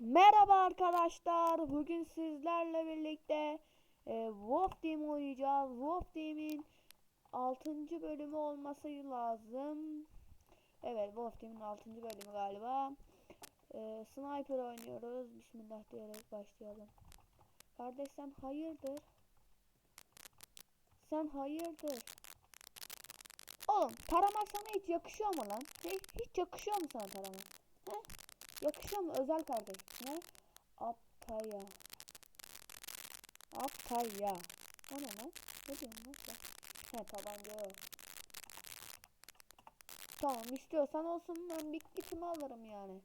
Merhaba arkadaşlar. Bugün sizlerle birlikte e, Wolf Team oynayacağız. Wolf Team'in 6. bölümü olması lazım. Evet, Wolf Team'in 6. bölümü galiba. E, sniper oynuyoruz. Bismillah diyerek başlayalım. Kardeş sen hayırdır? Sen hayırdır? Oğlum tarama sana hiç yakışıyor mu lan? Hiç, hiç yakışıyor mu sana tarama? He? Mu özel kardeş? Ne? Aptaya. Aptaya. O ne lan? Ne diyorsun lan? He tabanca yok. Tamam istiyorsan olsun ben bir gitimi alırım yani.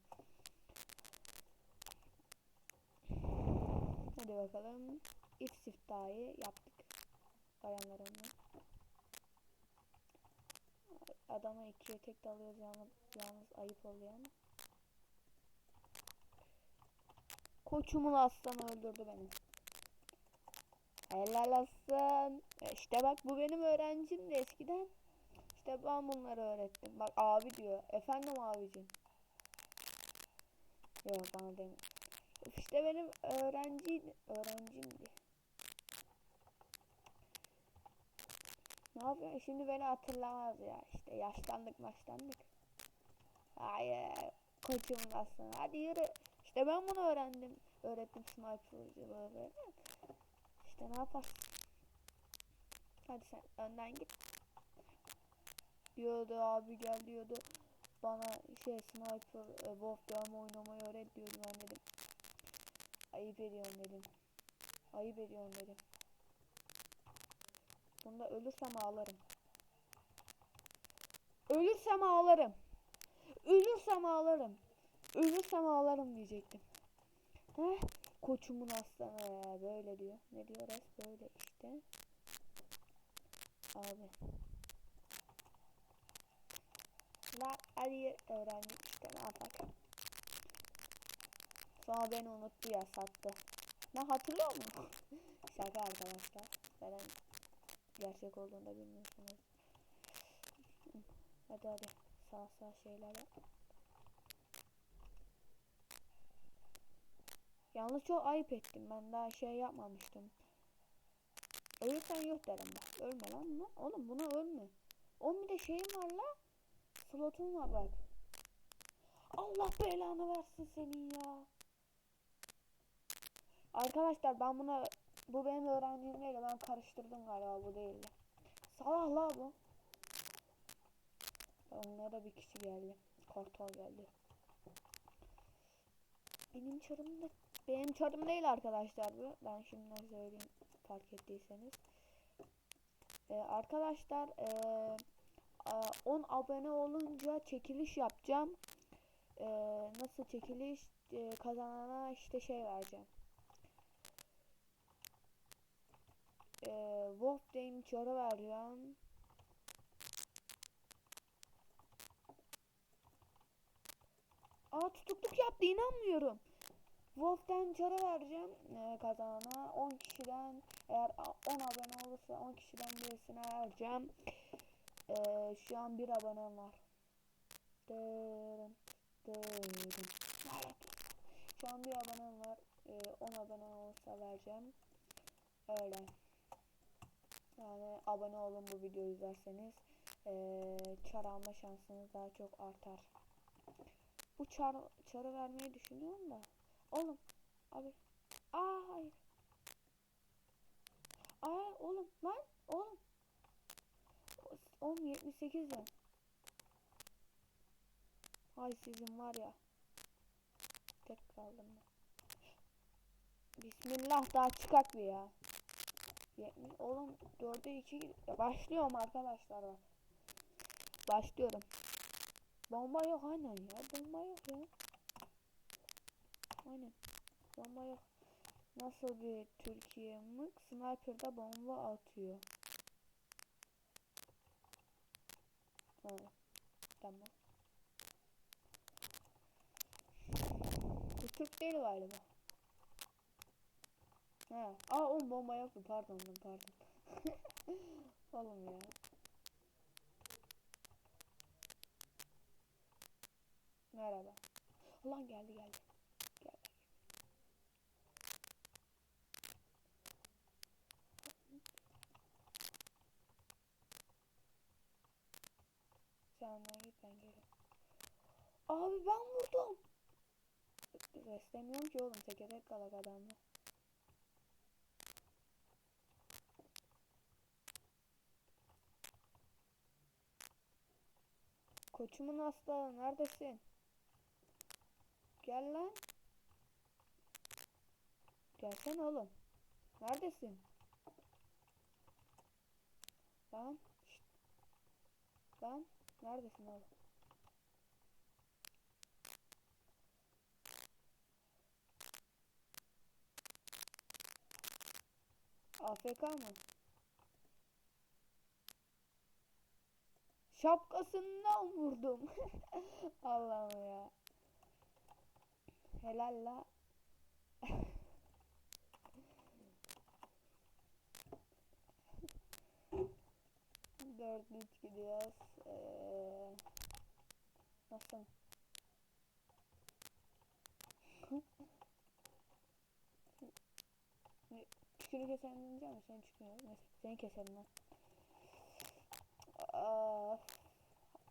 Hadi bakalım. İlk siftahı yaptık. Bayanlarımla. Adama ikiye tek dalıyoruz yalnız, yalnız ayıp oluyor ama. Koçumun aslanı öldürdü beni. Helal olsun. E İşte bak bu benim öğrencim de eskiden. İşte ben bunları öğrettim. Bak abi diyor. Efendim abicim. Yok bana demiyor. İşte benim öğrenci öğrencimdi. Ne yapıyor? Şimdi beni hatırlamaz ya. İşte yaşlandık yaşlandık. Hayır. Koçumun aslanı. Hadi yürü. İşte ben bunu öğrendim. Öğrettim sniper'cılığı. İşte ne yaparsın? Hadi sen önden git. Diyordu abi gel diyordu. Bana şey sniper e, wolf devam oynamayı öğret diyordu ben dedim. Ayıp ediyorsun dedim. Ayıp ediyorsun dedim. Bunda ölürsem ağlarım. Ölürsem ağlarım. Ölürsem ağlarım. Ölürsem ağlarım diyecektim. Heh, koçumun aslanı böyle diyor. Ne diyor res böyle işte. Abi. La hadi öğrendim işte ne yapak. Sonra beni unuttu ya sattı. Ne hatırlıyor musun? Şaka arkadaşlar. Zaten gerçek olduğunu da bilmiyorsunuz. Hadi hadi sağ sağ şeyler yap. Yalnız çok ayıp ettim. Ben daha şey yapmamıştım. Ölürsen yok derim bak. Ölme lan buna. Oğlum buna ölme. Onun bir de şeyim var la. Slotun var bak. Allah belanı versin senin ya. Arkadaşlar ben buna bu benim öğrendiğim değil. Ben karıştırdım galiba bu değildi. Salah la bu. Onlara bir kişi geldi. Kartal geldi. Benim çarım da benim çarım değil arkadaşlar bu. Ben şimdiden söyleyeyim fark ettiyseniz. Ee, arkadaşlar ee, 10 abone olunca çekiliş yapacağım. Ee, nasıl çekiliş ee, kazanana işte şey vereceğim. Ee, Wolf Dame çarı vereceğim. Aa tutukluk yaptı inanmıyorum. Wolf'ten çara vereceğim e, kazanana 10 kişiden eğer 10 abone olursa 10 kişiden birisine vereceğim. E, şu an bir abonem var. Dırın, dırın. Şu an bir abonem var. E, 10 abone olursa vereceğim. Öyle. Yani abone olun bu videoyu izlerseniz e, çar alma şansınız daha çok artar. Bu çar, çarı vermeyi düşünüyorum da. Oğlum. Abi. Aa hayır. Aa oğlum lan oğlum. 10 78 ya. Hay sizin var ya. Tek kaldım ben. Bismillah daha çıkak bir ya. 70 oğlum 4'e 2 ya başlıyorum arkadaşlar bak. Başlıyorum. Bomba yok aynen ya. Bomba yok ya. Aynen. Bomba yok. Nasıl bir Türkiye mık? Sniper'da bomba atıyor. Evet. Tamam. Bu Türk değil galiba. Ha. Aa oğlum bomba yoktu. Pardon pardon. oğlum ya. Merhaba. Ulan geldi geldi. Abi ben vurdum. Reslemiyorum ki oğlum tekerek kalak adamla. Koçumun aslanı neredesin? Gel lan. Gelsene oğlum. Neredesin? Lan. şşt. Lan. Neredesin oğlum? AFK mı? Şapkasından vurdum. Allah'ım ya. Helal la. Dört üç gidiyoruz. Ee, nasıl? Şunu keselim diyeceğim mi? Sen çıkıyor. Neyse seni keselim lan. Aa,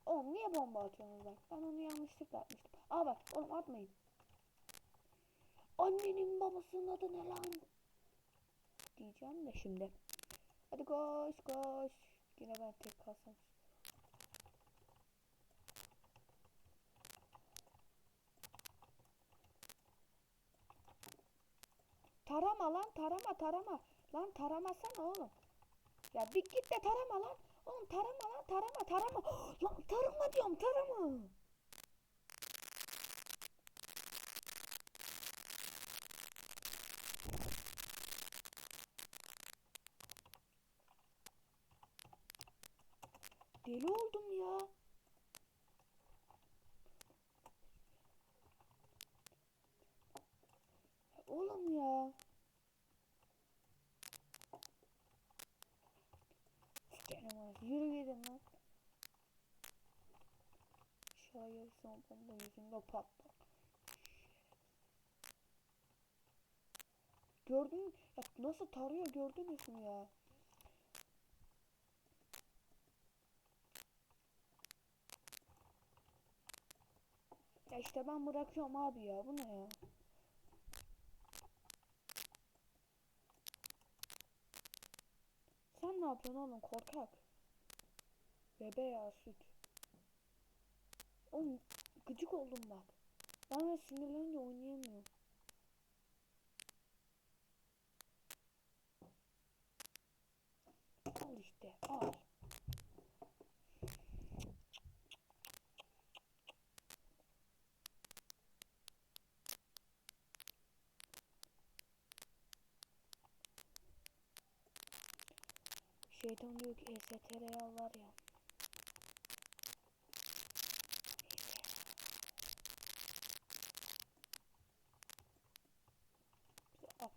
oğlum niye bomba atıyorsunuz bak? Ben onu yanlışlıkla atmıştım. Aa bak oğlum atmayın. Annenin babasının adı ne lan? Diyeceğim de şimdi. Hadi koş koş. Yine ben tek kalsam. Tarama lan tarama tarama. Lan taramasana oğlum. Ya bir git de tarama lan. Oğlum tarama lan tarama tarama. lan tarama diyorum tarama. Deli oldum ya. Oğlum ya. Sikerim ağzı. Yürü gidin lan. Son bomba yüzünde patlar. Gördün? Ya nasıl tarıyor gördünüz mü ya? Ya işte ben bırakıyorum abi ya. Bu ne ya? Sen ne yapıyorsun oğlum korkak? Bebe ya süt. Oğlum gıcık oldum bak. Ben de sinirlenince oynayamıyorum. Al işte al. Şeytan diyor ki ESTR var ya.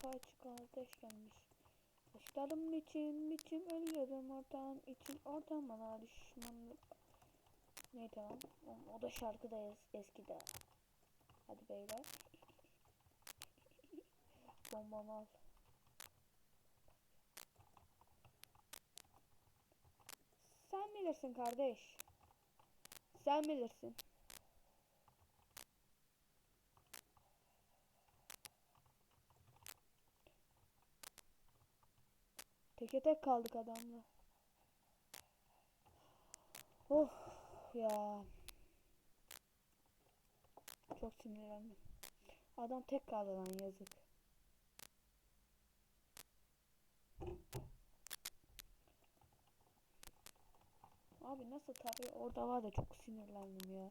Apaçık ateş gelmiş. Başlarım biçim biçim ölüyorum ortam için ortam bana düşmanlık. Neydi lan? O, o da şarkı da es, eskide. Hadi beyler. Bombamı al. Sen bilirsin kardeş. Sen bilirsin. Teke tek kaldık adamla. Oh ya. Çok sinirlendim. Adam tek kaldı lan yazık. Abi nasıl tarıyor? Orada var da çok sinirlendim ya.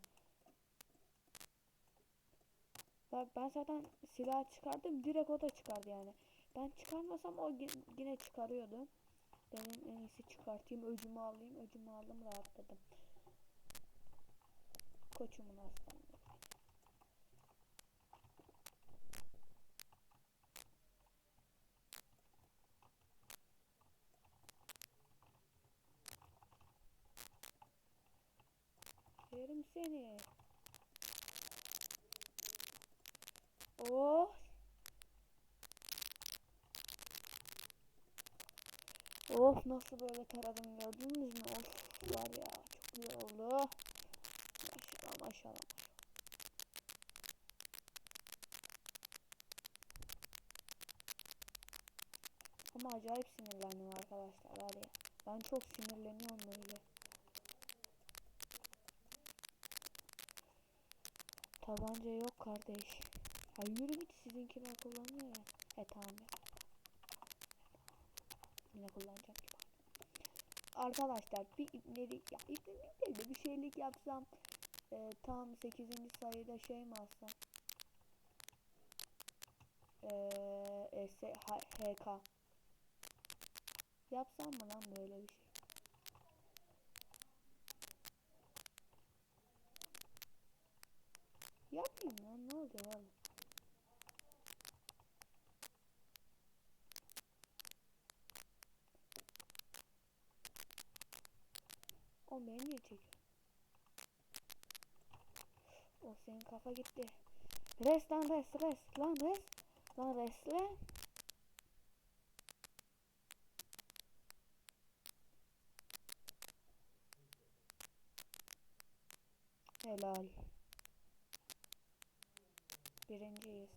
Bak ben zaten silah çıkardım. Direkt o da çıkardı yani. Ben çıkarmasam o yine çıkarıyordu. Benim en iyisi çıkartayım. Öcümü alayım. Öcümü aldım rahatladım. Koçumun aslanı. Yerim seni. Oh. Oh nasıl böyle taradım gördünüz mü? Of var ya çok iyi oldu. Maşallah maşallah. maşallah. Ama acayip sinirlendim arkadaşlar var ya. Ben çok sinirleniyorum böyle. Tabanca yok kardeş. Hayır git sizinkini kullanıyor ya. E tamam ya. Yine kullanacak gibi. Arkadaşlar bir ipnelik ya değil de bir şeylik yapsam e, tam 8. sayıda şey mi alsam? Eee HK Yapsam mı lan böyle bir şey? Yapayım lan ne olacak oğlum? O beni niye çekiyor? O senin kafa gitti. Rest lan rest rest lan rest. Lan restle. Helal. Birinciyiz.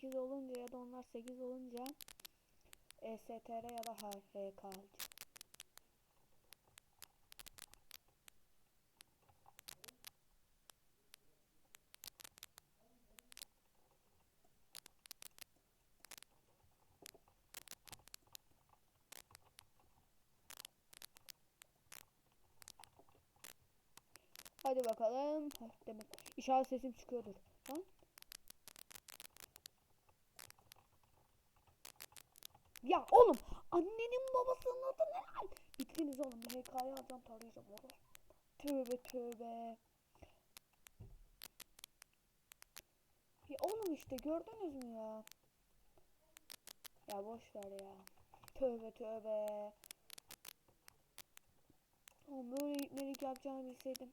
8 olunca ya da onlar 8 olunca ESTR ya da HFK alacak. Hadi bakalım. Demek işaret sesim çıkıyordur. Lan. Ya oğlum annenin babasının adı ne lan? Bittiniz oğlum. Bir HK'ya alacağım tarayacağım oğlum. Tövbe tövbe. Ya oğlum işte gördünüz mü ya? Ya boş ver ya. Tövbe tövbe. Oğlum böyle gitmelik yapacağını bilseydim.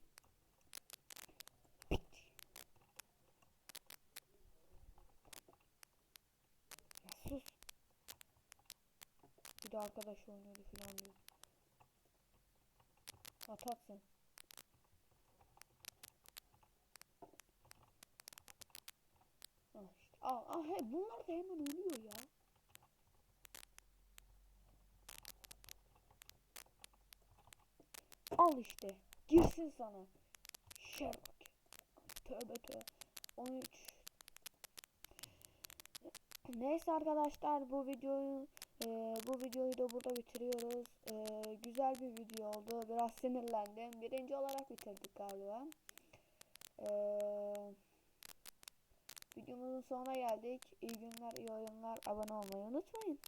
De arkadaş oynuyordu filan diyor. At at sen. Ah işte. Aa, aa, he, bunlar da hemen ölüyor ya. Al işte. Girsin sana. Sherlock. Tövbe tövbe. 13. Neyse arkadaşlar bu videoyu e, bu videoyu da burada bitiriyoruz. E, güzel bir video oldu. Biraz sinirlendim. Birinci olarak bitirdik galiba. E, videomuzun sonuna geldik. İyi günler, iyi oyunlar. Abone olmayı unutmayın.